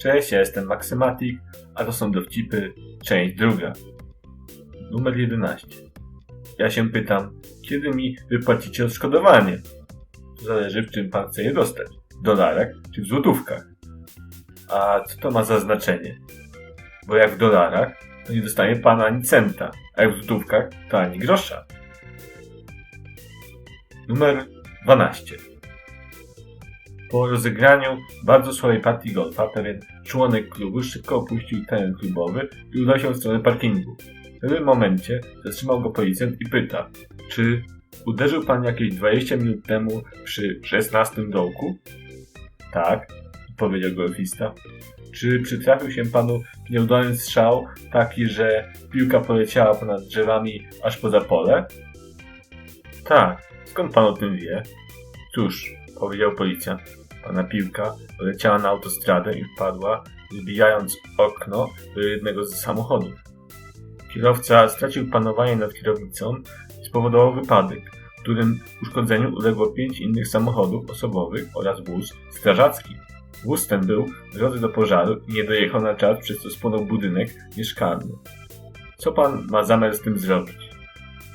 Cześć, ja jestem Maxymatic, a to są dowcipy, część druga. Numer 11. Ja się pytam, kiedy mi wypłacicie odszkodowanie? Zależy w czym pan chce je dostać. W dolarach czy w złotówkach? A co to ma za znaczenie? Bo jak w dolarach, to nie dostanie pan ani centa, a jak w złotówkach, to ani grosza. Numer 12. Po rozegraniu bardzo słabej partii golfa pewien członek klubu szybko opuścił teren klubowy i udał się w stronę parkingu. W pewnym momencie zatrzymał go policjant i pyta, czy uderzył pan jakieś 20 minut temu przy 16 dołku? Tak, powiedział golfista. Czy przytrafił się panu nieudolny strzał, taki, że piłka poleciała ponad drzewami aż poza pole? Tak, skąd pan o tym wie? Cóż, powiedział policjant. Pana piłka poleciała na autostradę i wpadła, wybijając okno do jednego z samochodów. Kierowca stracił panowanie nad kierownicą i spowodował wypadek, w którym uszkodzeniu uległo pięć innych samochodów osobowych oraz wóz strażacki. Wóz ten był w drodze do pożaru i nie dojechał na czas, przez co spłonął budynek mieszkalny. Co pan ma zamiar z tym zrobić?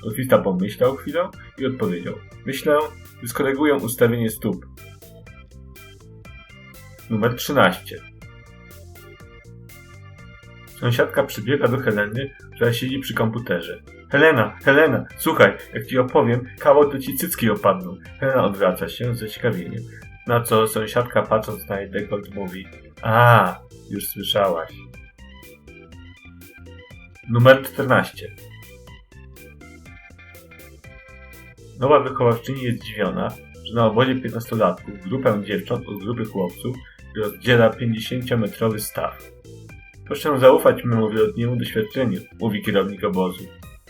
Golfista pomyślał chwilę i odpowiedział. Myślę, że skoryguję ustawienie stóp. Numer 13. Sąsiadka przybiega do Heleny, która siedzi przy komputerze. Helena, Helena, słuchaj, jak ci opowiem, kawał to ci cycki opadną. Helena odwraca się z zaciekawieniem. Na co sąsiadka patrząc na jej dekolt mówi A, już słyszałaś. Numer 14. Nowa wychowawczyni jest zdziwiona, że na obozie 15-latków grupę dziewcząt od grupy chłopców rozdziela 50-metrowy staw. Proszę zaufać memu wieloletniemu doświadczeniu, mówi kierownik obozu.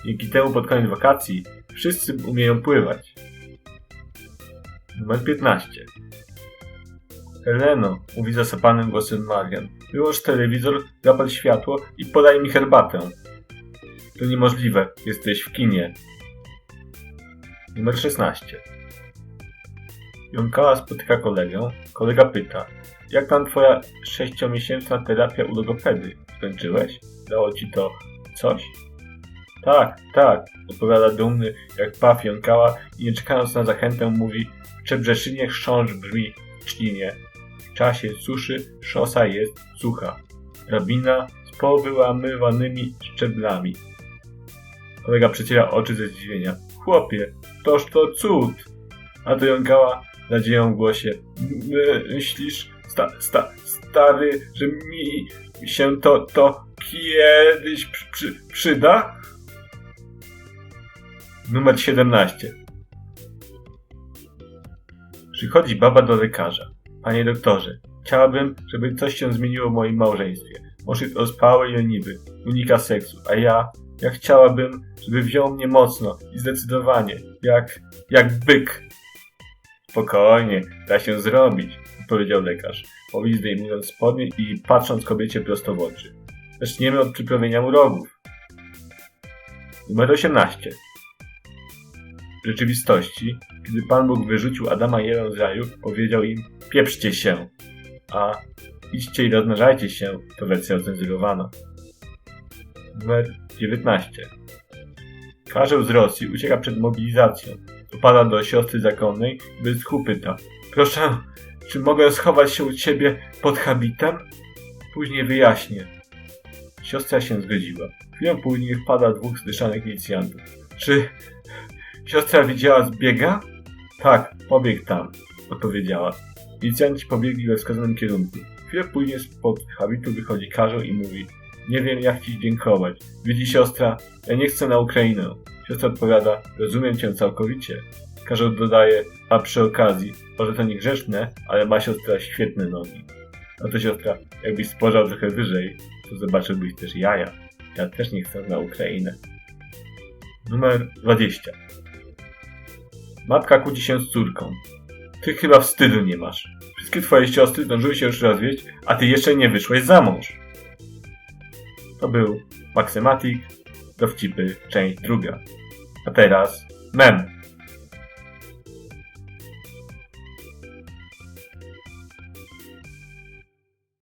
Dzięki temu pod koniec wakacji wszyscy umieją pływać. Numer 15. Heleno, mówi zasapanym głosem Marian, wyłącz telewizor, zapal światło i podaj mi herbatę. To niemożliwe, jesteś w kinie. Numer 16. Jąkała spotyka kolegę. Kolega pyta, jak tam twoja sześciomiesięczna terapia u logopedy? Skończyłeś? Dało ci to coś? Tak, tak, odpowiada dumny jak paw jąkała i nie czekając na zachętę mówi Czebrzeszynie chrząszcz brzmi w czlinie. W czasie suszy szosa jest sucha. Drabina z powyłamywanymi szczeblami. Kolega przeciera oczy ze zdziwienia. Chłopie, toż to cud! A to jąkała nadzieją w głosie. Myślisz, sta, sta, stary, że mi się to, to kiedyś przy, przy, przyda? Numer 17. Przychodzi baba do lekarza. Panie doktorze, chciałabym, żeby coś się zmieniło w moim małżeństwie. Mąż ospały i leniwy, unika seksu, a ja, ja chciałabym, żeby wziął mnie mocno i zdecydowanie, jak, jak byk. Spokojnie, da się zrobić, powiedział lekarz, powoli zdejmując spodnie i patrząc kobiecie prosto w oczy. Zaczniemy od przyprawienia urogów. Numer 18. W rzeczywistości, kiedy Pan Bóg wyrzucił Adama i Ewę z raju, powiedział im pieprzcie się, a idźcie i rozmnażajcie się, to wersja ocenzurowana. Numer 19. Karzeł z Rosji ucieka przed mobilizacją. Dopada do siostry zakonnej tchu pyta. Proszę, czy mogę schować się u ciebie pod habitem? Później wyjaśnię. Siostra się zgodziła. Chwilę później wpada dwóch zdyszanych milicjantów. Czy siostra widziała zbiega? Tak, pobiegł tam, odpowiedziała. Milicjanci pobiegli we wskazanym kierunku. Chwilę później spod habitu wychodzi Karzeł i mówi Nie wiem jak ci dziękować. Widzi siostra, ja nie chcę na Ukrainę. Siostra odpowiada, rozumiem cię całkowicie. Karzeł dodaje, a przy okazji, może to niegrzeczne, ale ma siostra świetne nogi. A to siostra, jakbyś spojrzał trochę wyżej, to zobaczyłbyś też jaja. Ja też nie chcę na Ukrainę. Numer 20. Matka kłóci się z córką. Ty chyba wstydu nie masz. Wszystkie twoje siostry zdążyły się już rozwieść, a ty jeszcze nie wyszłeś za mąż. To był Maxematic, dowcipy, część druga. A teraz mem.